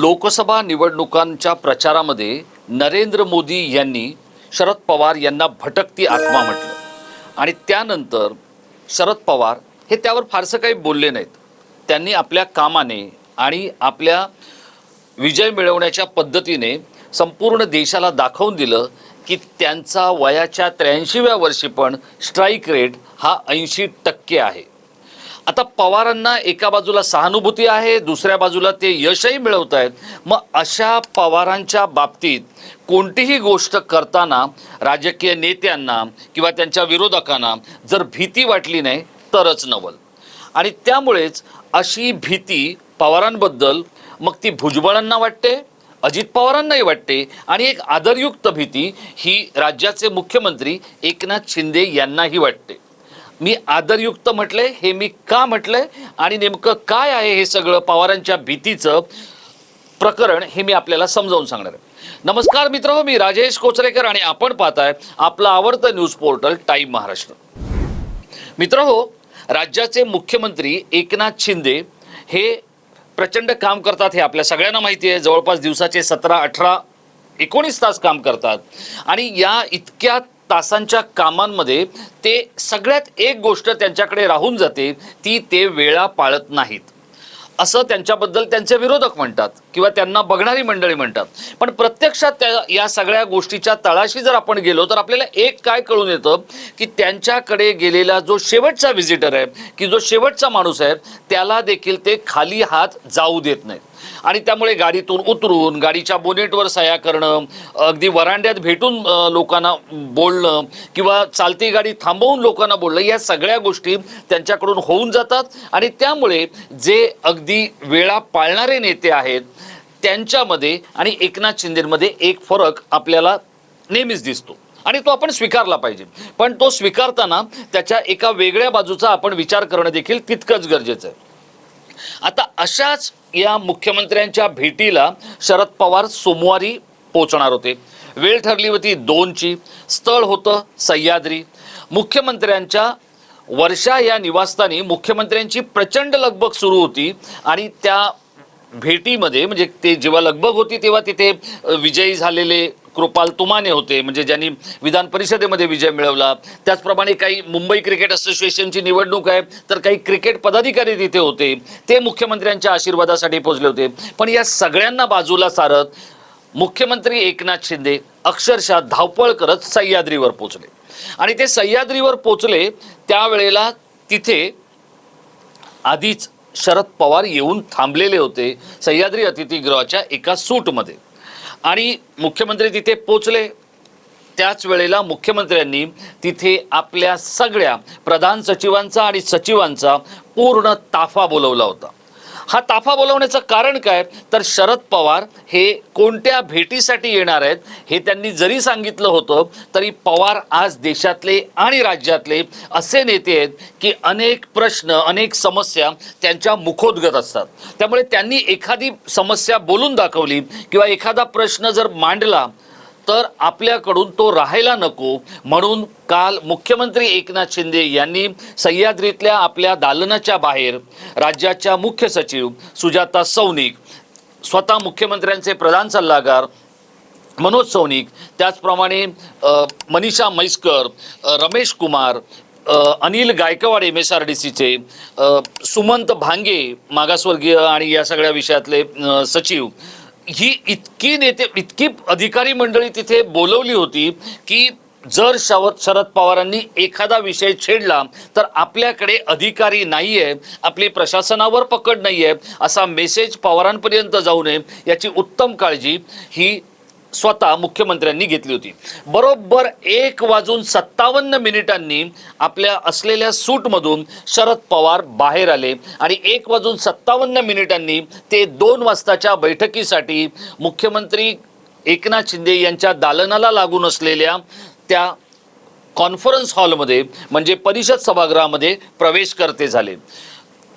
लोकसभा निवडणुकांच्या प्रचारामध्ये नरेंद्र मोदी यांनी शरद पवार यांना भटकती आत्मा म्हटलं. आणि त्यानंतर शरद पवार हे त्यावर फारसं काही बोलले नाहीत. त्यांनी आपल्या कामाने आणि आपल्या विजय मिळवण्याच्या पद्धतीने संपूर्ण देशाला दाखवून दिलं की त्यांचा वयाच्या त्र्याऐंशीव्या वर्षी पण स्ट्राईक रेट हा ऐंशी टक्के आहे. आता पवारांना एका बाजूला सहानुभूती आहे दुसऱ्या बाजूला ते यशही मिळवत आहेत. मग अशा पवारांच्या बाबतीत कोणतीही गोष्ट करताना राजकीय नेत्यांना किंवा त्यांच्या विरोधकांना जर भीती वाटली नाही तरच नवल. आणि त्यामुळेच अशी भीती पवारांबद्दल मग ती भुजबळांना वाटते अजित पवारांनाही वाटते आणि एक आदरयुक्त भीती ही राज्याचे मुख्यमंत्री एकनाथ शिंदे यांनाही वाटते. मी आदरयुक्त म्हटले हे मी का म्हटलंय आणि नेमकं काय आहे हे सगळं पवारांच्या भीतीचं प्रकरण हे मी आपल्याला समजावून सांगणार आहे. नमस्कार मित्र मी राजेश कोचरेकर आणि आपण पाहताय आपलं आवडतं न्यूज पोर्टल टाईम महाराष्ट्र. मित्र हो राज्याचे मुख्यमंत्री एकनाथ शिंदे हे प्रचंड काम करतात हे आपल्या सगळ्यांना माहिती आहे. जवळपास दिवसाचे सतरा अठरा एकोणीस तास काम करतात. आणि या इतक्या तासांच्या कामांमध्ये ते सगळ्यात एक गोष्ट त्यांच्याकडे राहून जाते ती ते वेळा पाळत नाहीत. असं त्यांच्याबद्दल त्यांचे विरोधक म्हणतात किंवा त्यांना बघणारी मंडळी म्हणतात. पण प्रत्यक्षात त्या या सगळ्या गोष्टीच्या तळाशी जर आपण गेलो तर आपल्याला एक काय कळून येतं की त्यांच्याकडे गेलेला जो शेवटचा व्हिजिटर आहे की जो शेवटचा माणूस आहे त्याला देखील ते खाली हात जाऊ देत नाहीत. आणि त्यामुळे गाडीतून उतरून गाडीच्या बोनेटवर सह्या करणं अगदी वरांड्यात भेटून लोकांना बोलणं किंवा चालती गाडी थांबवून लोकांना बोलणं या सगळ्या गोष्टी त्यांच्याकडून होऊन जातात. आणि त्यामुळे जे अगदी वेळा पाळणारे नेते आहेत त्यांच्यामध्ये आणि एकनाथ शिंदेमध्ये एक फरक आपल्याला नेहमीच दिसतो. आणि तो आपण स्वीकारला पाहिजे. पण तो स्वीकारताना त्याच्या एका वेगळ्या बाजूचा आपण विचार करणं देखील तितकंच गरजेचं आहे. आता अशाच या मुख्यमंत्र्यांच्या भेटीला शरद पवार सोमवारी पोचणार होते. वेळ ठरली होती दोनची स्थळ होतं सह्याद्री. मुख्यमंत्र्यांच्या वर्षा या निवासस्थानी मुख्यमंत्र्यांची प्रचंड लगबग सुरू होती आणि त्या भेटीमध्ये म्हणजे ते जेव्हा लगबग होती तेव्हा तिथे विजयी झालेले कृपाल तुमाने होते म्हणजे ज्यांनी विधान परिषदेमध्ये विजय मिळवला. त्याचप्रमाणे काही मुंबई क्रिकेट असोसिएशनची निवडणूक आहे तर काही क्रिकेट पदाधिकारी तिथे होते ते मुख्यमंत्र्यांच्या आशीर्वादासाठी पोहोचले होते. पण या सगळ्यांना बाजूला सारत मुख्यमंत्री एकनाथ शिंदे अक्षरशः धावपळ करत सह्याद्रीवर पोचले आणि ते सह्याद्रीवर पोचले त्यावेळेला तिथे आधीच शरद पवार येऊन थांबलेले होते सह्याद्री अतिथीगृहाच्या एका सूटमध्ये. आणि मुख्यमंत्री तिथे पोचले. त्याच वेळेला मुख्यमंत्र्यांनी तिथे आपल्या सगळ्या प्रधान सचिवांचा आणि सचिवांचा पूर्ण ताफा बोलवला होता. हा ताफा बोलवण्याचं कारण काय? तर शरद पवार हे कोणत्या भेटीसाठी येणार आहेत हे त्यांनी जरी सांगितलं होतं तरी पवार आज देशातले आणि राज्यातले असे नेते आहेत की अनेक प्रश्न अनेक समस्या त्यांच्या मुखोद्गत असतात. त्यामुळे त्यांनी एखादी समस्या बोलून दाखवली किंवा एखादा प्रश्न जर मांडला तर आपल्याकडून तो राहायला नको म्हणून काल मुख्यमंत्री एकनाथ शिंदे यांनी सह्याद्रीतल्या आपल्या दालनाच्या बाहेर राज्याच्या मुख्य सचिव सुजाता सौनिक स्वतः मुख्यमंत्र्यांचे प्रधान सल्लागार मनोज सौनिक त्याचप्रमाणे Manisha Mhaiskar Ramesh Kumar Anil Gaikwad M S R D सीचे सुमंत भांगे मागासवर्गीय आणि या सगळ्या विषयातले सचिव ही इतकी नेते इतकी अधिकारी मंडळी तिथे बोलवली होती की जर शव शरद पवारांनी एखादा विषय छेडला तर आपल्याकडे अधिकारी नाही आहे आपली प्रशासनावर पकड नाही आहे असा मेसेज पवारांपर्यंत जाऊ नये याची उत्तम काळजी ही स्वतः मुख्यमंत्र्यांनी घेतली होती. बरोबर एक वाजून सत्तावन्न मिनिटांनी आपल्या असलेल्या सूटमधून शरद पवार बाहेर आले आणि एक वाजून सत्तावन्न मिनिटांनी ते दोन वाजताच्या बैठकीसाठी मुख्यमंत्री एकनाथ शिंदे यांच्या दालनाला लागून असलेल्या त्या कॉन्फरन्स हॉलमध्ये म्हणजे परिषद सभागृहामध्ये प्रवेश करते झाले.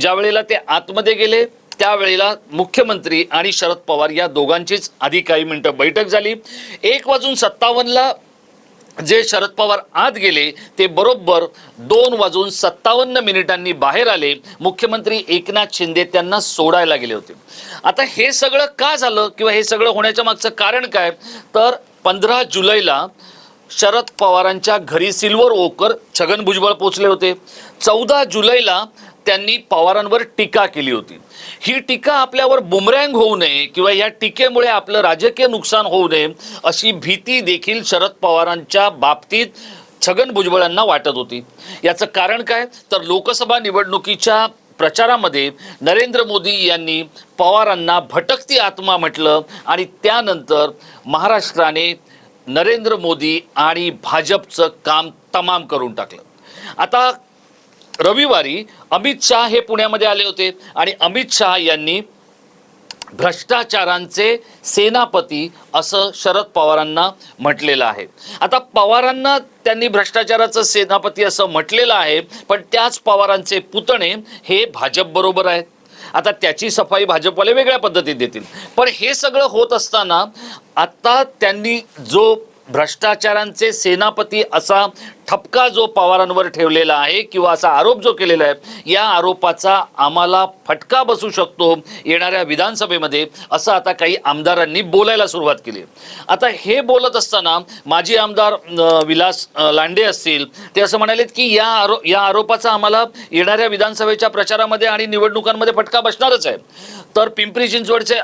ज्यावेळेला ते आतमध्ये गेले त्यावेळेला मुख्यमंत्री आणि शरद पवार या दोघांचीच आधी काही मिनिटं बैठक झाली. एक वाजून सत्तावन्नला जे शरद पवार आत गेले ते बरोबर दोन वाजून सत्तावन्न मिनिटांनी बाहेर आले. मुख्यमंत्री एकनाथ शिंदे त्यांना सोडायला गेले होते. आता हे सगळं का झालं किंवा हे सगळं होण्याच्या मागचं कारण काय? तर पंधरा जुलैला शरद पवारांच्या घरी सिल्वर ओकर छगन भुजबळ पोचले होते. चौदा जुलैला त्यांनी पवारांवर टीका केली होती. ही टीका आपल्यावर बुमरँग होऊ नये किंवा या टीकेमुळे आपलं राजकीय नुकसान होऊ नये अशी भीती देखील शरद पवारांच्या बाबतीत छगन भुजबळांना वाटत होती. याचं कारण काय? तर लोकसभा निवडणुकीच्या प्रचारामध्ये नरेंद्र मोदी यांनी पवारांना भटकती आत्मा म्हटलं आणि त्यानंतर महाराष्ट्राने नरेंद्र मोदी आणि भाजपचं काम तमाम करून टाकलं. आता रविवारी अमित शहा हे पुण्यामध्ये आले होते आणि अमित शहा यांनी भ्रष्टाचारांचे सेनापती असं शरद पवारांना म्हटलेलं आहे. आता पवारांना त्यांनी भ्रष्टाचाराचं सेनापती असं म्हटलेलं आहे पण त्याच पवारांचे पुतणे हे भाजपबरोबर आहेत. आता त्याची सफाई भाजपवाले वेगळ्या पद्धतीत देतील. पण हे सगळं होत असताना आता त्यांनी जो भ्रष्टाचारांचे सेनापती असा ठपका जो पवारांवर ठेवलेला आहे किंवा असा आरोप जो केलेला आहे या आरोपाचा आम्हाला फटका बसू शकतो येणाऱ्या विधानसभेमध्ये असं आता काही आमदारांनी बोलायला सुरुवात केली. आता हे बोलत असताना माजी आमदार विलास लांडे असतील ते असं म्हणालेत की या आरो या आरोपाचा आम्हाला येणाऱ्या विधानसभेच्या प्रचारामध्ये आणि निवडणुकांमध्ये फटका बसणारच आहे. तर पिंपरी चिंचवडचे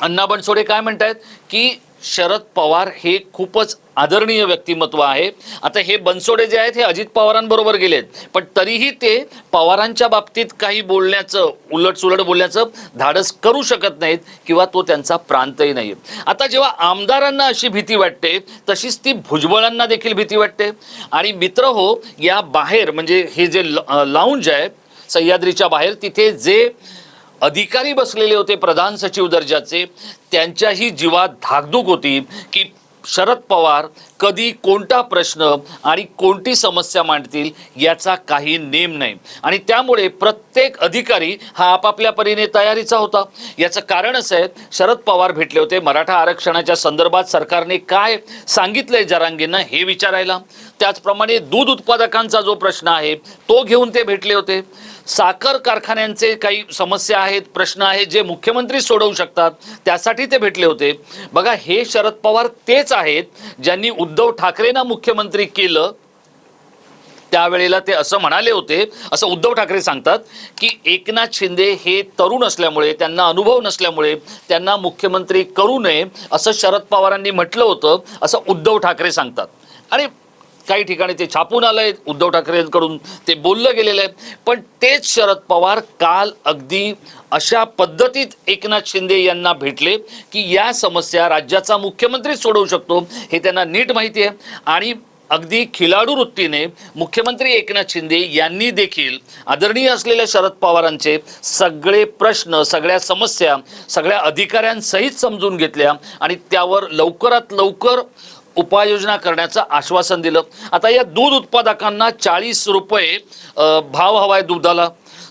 अण्णा बनसोडे काय म्हणत आहेत की शरद पवार हे खूपच आदरणीय व्यक्तिमत्व आहे. आता हे बनसोडे जे आहेत हे अजित पवारांबरोबर गेलेत. पण तरीही ते पवारांच्या बाबतीत काही बोलण्याचं उलटसुलट बोलण्याचं धाडस करू शकत नाहीत किंवा तो त्यांचा प्रांतही नाही आता जेव्हा आमदारांना अशी भीती वाटते तशीच ती भुजबळांना देखील भीती वाटते. आणि मित्र हो या बाहेर म्हणजे हे जे लाऊंज आहे सह्याद्रीच्या बाहेर तिथे जे अधिकारी बसलेले होते प्रधान सचिव दर्जाचे. त्यांच्याही जीवात धाकधूक होती की शरद पवार कधी कोणता प्रश्न आणि कोणती समस्या मांडतील याचा काही नेम नाही. आणि त्यामुळे प्रत्येक अधिकारी हा आपापल्या परीने तयारीचा होता. याचं कारण असं आहे शरद पवार भेटले होते मराठा आरक्षणाच्या संदर्भात सरकारने काय सांगितलंय जरांगींना हे विचारायला. त्याचप्रमाणे दूध उत्पादकांचा जो प्रश्न आहे तो घेऊन ते भेटले होते. साखर कारखान्यांचे काही समस्या आहेत प्रश्न आहेत जे मुख्यमंत्री सोडवू शकतात त्यासाठी ते भेटले होते. बघा हे शरद पवार तेच आहेत ज्यांनी उद्धव ठाकरेंना मुख्यमंत्री केलं. त्यावेळेला ते असं म्हणाले होते असं उद्धव ठाकरे सांगतात की एकनाथ शिंदे हे तरुण असल्यामुळे त्यांना अनुभव नसल्यामुळे त्यांना मुख्यमंत्री करू नये असं शरद पवारांनी म्हटलं होतं असं उद्धव ठाकरे सांगतात. आणि काही ठिकाणी ते छापून आलंय उद्धव ठाकरेंकडून ते बोललं गेलेलं आहे. पण तेच शरद पवार काल अगदी अशा पद्धतीत एकनाथ शिंदे यांना भेटले की या समस्या राज्याचा मुख्यमंत्री सोडवू शकतो हे त्यांना नीट माहिती आहे. आणि अगदी खिलाडू वृत्तीने मुख्यमंत्री एकनाथ शिंदे यांनी देखील आदरणीय असलेल्या शरद पवारांचे सगळे प्रश्न सगळ्या समस्या सगळ्या अधिकाऱ्यांसहित समजून घेतल्या आणि त्यावर लवकरात लवकर उपाययोजना करण्याचं आश्वासन दिलं. आता या दूध उत्पादकांना चाळीस रुपये भाव हवा आहे दुधाला.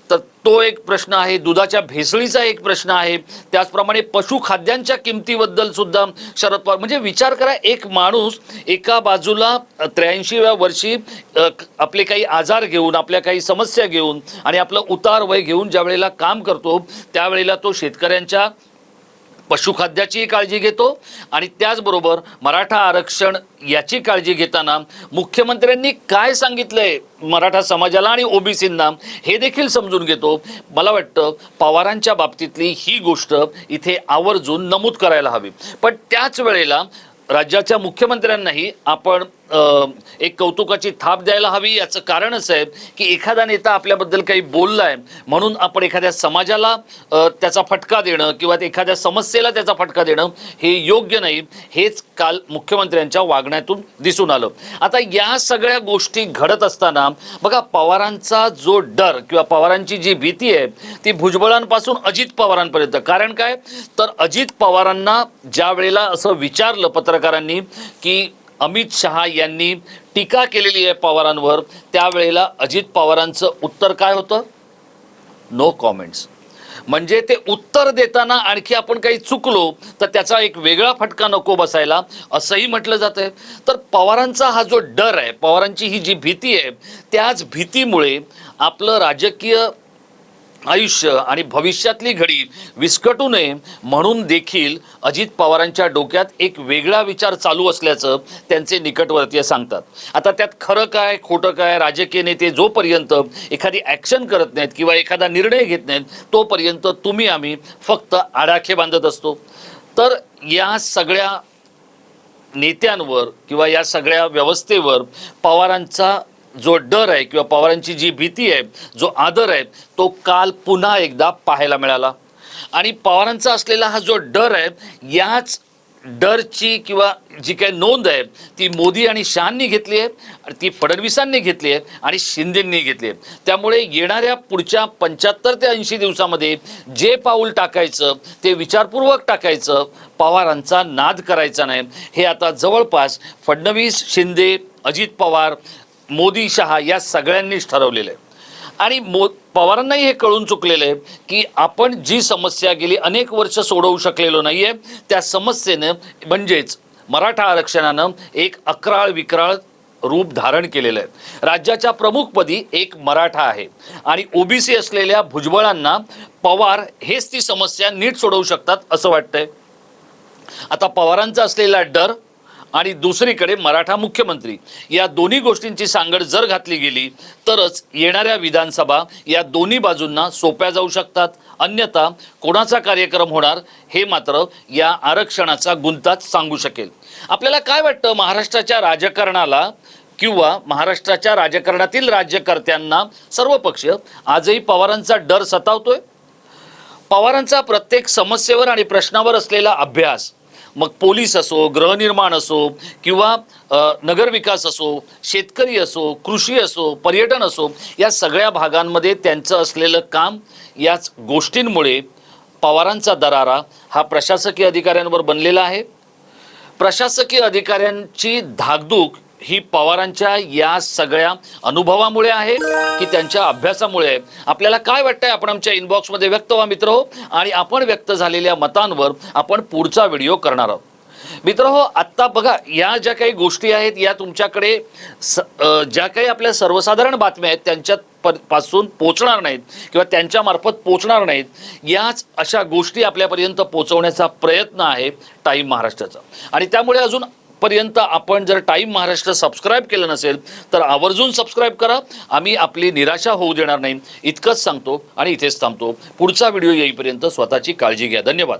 तर तो एक प्रश्न आहे दुधाच्या भेसळीचा एक प्रश्न आहे. त्याचप्रमाणे पशुखाद्यांच्या किमतीबद्दल सुद्धा शरद पवार म्हणजे विचार करा एक माणूस एका बाजूला त्र्याऐंशीव्या वर्षी आपले काही आजार घेऊन आपल्या काही समस्या घेऊन आणि आपलं उतार वय घेऊन ज्या वेळेला काम करतो त्यावेळेला तो शेतकऱ्यांच्या पशुखाद्याचीही काळजी घेतो आणि त्याचबरोबर मराठा आरक्षण याची काळजी घेताना मुख्यमंत्र्यांनी काय सांगितलंय मराठा समाजाला आणि ओबीसींना हे देखील समजून घेतो. मला वाटतं पवारांच्या बाबतीतली ही गोष्ट इथे आवर्जून नमूद करायला हवी. पण त्याच वेळेला राज्याच्या मुख्यमंत्र्यांनाही आपण एक कौतुकाची थाप द्यायला हवी याचं कारणच आहे की एखादा नेता आपल्याबद्दल काही बोलला आहे म्हणून आपण एखाद्या समाजाला त्याचा फटका देणं किंवा एखाद्या समस्येला त्याचा फटका देणं हे योग्य नाही. हेच काल मुख्यमंत्र्यांच्या वागण्यातून दिसून आलं. आता या सगळ्या गोष्टी घडत असताना बघा पवारांचा जो डर किंवा पवारांची जी भीती आहे ती भुजबळांपासून अजित पवारांपर्यंत. कारण काय? तर अजित पवारांना ज्या वेळेला असं विचारलं पत्रकारांनी की अमित शहा यांनी टीका केलेली आहे पवारांवर. त्यावेळेला अजित पवारांचं उत्तर काय होतं? नो कॉमेंट्स म्हणजे ते उत्तर देताना आणखी आपण काही चुकलो तर त्याचा एक वेगळा फटका नको बसायला असंही म्हटलं जातं तर पवारांचा हा जो डर आहे पवारांची ही जी भीती आहे त्याच भीतीमुळे आपलं राजकीय आयुष्य आणि भविष्यातली घडी विस्कटू नये म्हणून देखील अजित पवारांच्या डोक्यात एक वेगळा विचार चालू असल्याचं त्यांचे निकटवर्तीय सांगतात. आता त्यात खरं काय खोटं काय राजकीय नेते जोपर्यंत एखादी ॲक्शन करत नाहीत किंवा एखादा निर्णय घेत नाहीत तोपर्यंत तुम्ही आम्ही फक्त आडाखे बांधत असतो. तर या सगळ्या नेत्यांवर किंवा या सगळ्या व्यवस्थेवर पवारांचा जो डर आहे किंवा पवारांची जी भीती आहे जो आदर आहे तो काल पुन्हा एकदा पाहायला मिळाला. आणि पवारांचा असलेला हा जो डर आहे याच डरची किंवा जी काही नोंद आहे ती मोदी आणि शहांनी घेतली आहे आणि ती फडणवीसांनी घेतली आहे आणि शिंदेंनी घेतली आहे. त्यामुळे येणाऱ्या पुढच्या पंच्याहत्तर ते ऐंशी दिवसामध्ये जे पाऊल टाकायचं ते विचारपूर्वक टाकायचं पवारांचा नाद करायचा नाही. हे आता जवळपास फडणवीस शिंदे अजित पवार मोदी शहा या सगळ्यांनीच ठरवलेलं. आहे आणि मो पवारांनाही हे कळून चुकलेलं आहे की आपण जी समस्या गेली अनेक वर्ष सोडवू शकलेलो नाही आहे त्या समस्येनं म्हणजेच मराठा आरक्षणानं एक अकराळ विक्राळ रूप धारण केलेलं आहे. राज्याच्या प्रमुखपदी एक मराठा आहे. आणि ओबीसी असलेल्या भुजबळांना पवार हेच ती समस्या नीट सोडवू शकतात असं वाटतंय. आता पवारांचा असलेला डर आणि दुसरीकडे मराठा मुख्यमंत्री या दोन्ही गोष्टींची सांगड जर घातली गेली तरच येणाऱ्या विधानसभा या दोन्ही बाजूंना सोप्या जाऊ शकतात. अन्यथा कोणाचा कार्यक्रम होणार हे मात्र या आरक्षणाचा गुंताच सांगू शकेल. आपल्याला काय वाटतं महाराष्ट्राच्या राजकारणाला किंवा महाराष्ट्राच्या राजकारणातील राज्यकर्त्यांना सर्व पक्ष आजही पवारांचा डर सतावतोय? पवारांचा प्रत्येक समस्येवर आणि प्रश्नावर असलेला अभ्यास मग पोलीस असो गृहनिर्माण असो किंवा नगरविकास असो शेतकरी असो कृषी असो पर्यटन असो या सगळ्या भागांमध्ये त्यांचं असलेलं काम याच गोष्टींमुळे पवारांचा दरारा हा प्रशासकीय अधिकाऱ्यांवर बनलेला आहे. प्रशासकीय अधिकाऱ्यांची धाकधूक ही पवारांच्या या सगळ्या अनुभवामुळे आहे की त्यांच्या अभ्यासामुळे? आपल्याला काय वाटतंय? आपण आमच्या इनबॉक्समध्ये व्यक्त व्हा मित्र हो. आणि आपण व्यक्त झालेल्या मतांवर आपण पुढचा व्हिडिओ करणार आहोत. मित्र हो आत्ता बघा या ज्या काही गोष्टी आहेत या तुमच्याकडे स ज्या काही आपल्या सर्वसाधारण बातम्या आहेत त्यांच्यात पासून पोचणार नाहीत किंवा त्यांच्यामार्फत पोचणार नाहीत याच अशा गोष्टी आपल्यापर्यंत पोचवण्याचा प्रयत्न आहे टाईम महाराष्ट्राचा. आणि त्यामुळे अजून पर्यंत आपण जर टाईम महाराष्ट्र सबस्क्राईब केलं नसेल तर आवर्जून सबस्क्राईब करा. आम्ही आपली निराशा होऊ देणार नाही. इतकंच सांगतो आणि इथेच थांबतो. पुढचा व्हिडिओ येईपर्यंत स्वतःची काळजी घ्या. धन्यवाद.